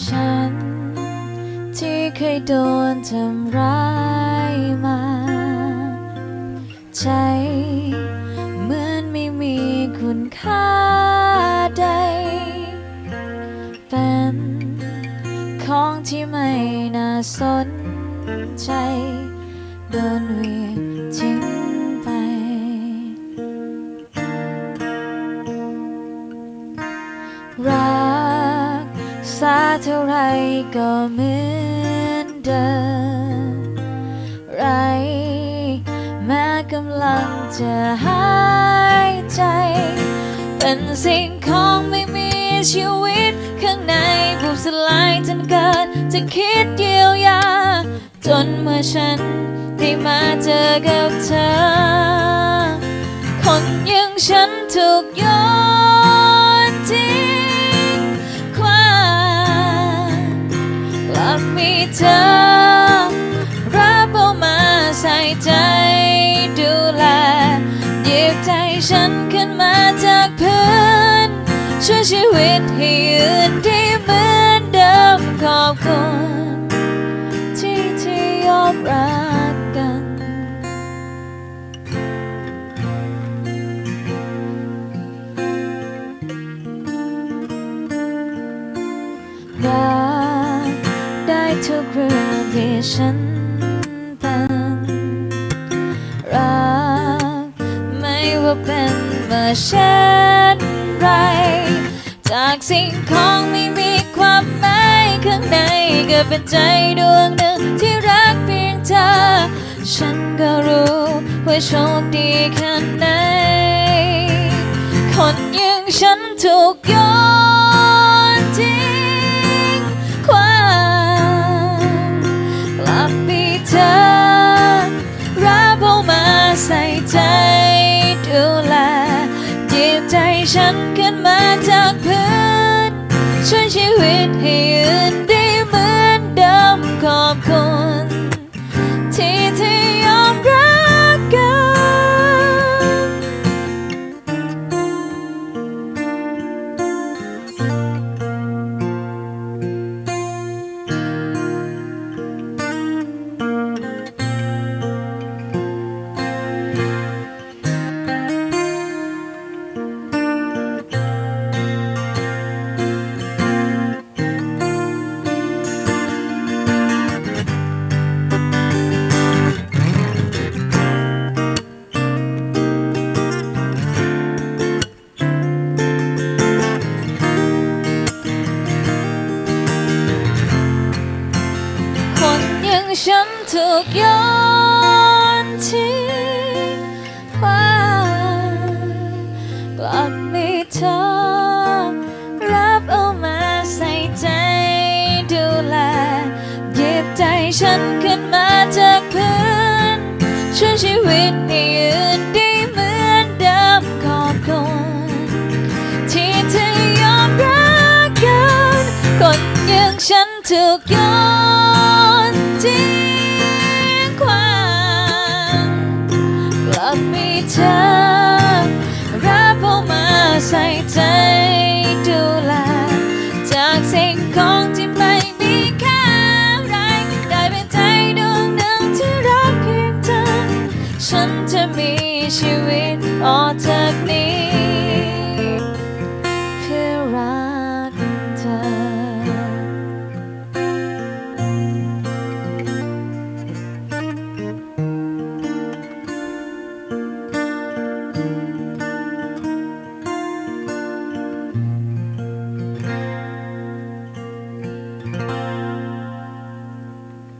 ฉัน ที่เคยโดนทำร้ายมา ใจเหมือนไม่มีคุณค่าใด เป็นของที่ไม่น่าสนใจโดนเวียทิ้งไป รัก ษาเท่าไรก็เหมือนเดิมไรแม้กำลังจะหายใจ เป็นสิ่งของไม่มีชีวิต ข้างในบุบสลายจนเกิดจะคิดเยียวยา จนเมื่อฉันได้มาเจอกับเธอ คนอยังฉันถูกยน กมีเธอ รับเอามาใส่ใจดูแลหยิบใจฉันขึ้นมาจากพื้น ช่วยชีวิตให้ยืนที่เหมือนเดิมขอบคุณที่ที่ยอมรักกัน ทุกเรื่องที่ฉันเป็นรักไม่ว่าเป็นมื่อเช่นไร จากสิ่งของไม่มีความหมายข้างในก็เป็นใจดวงหนึ่งที่รักเพียงเธอ ฉันก็รู้ว่าโชคดีแค่ไหนคนอยังฉันถูกยน ฉันขึ้นมาจากพื้นช่วยชีวิตให้ ฉันถูกย้อนทิ้งกลับมีเธอรับเอามาใส่ใจดูแลหยิบใจฉันขึ้นมาจากพื้นช่วยชีวิตให้ยืนได้เหมือนเดิมขอบคุณที่เธอยอมรักกันคนอย่างฉันถูกย้อน เธอ รับผมมาใส่ใจดูแล จากสิ่งของที่ไม่มีค่าไร ได้เป็นใจดวงหนึ่งที่รักเพียงเธอ ฉันจะมีชีวิตออกจากนี้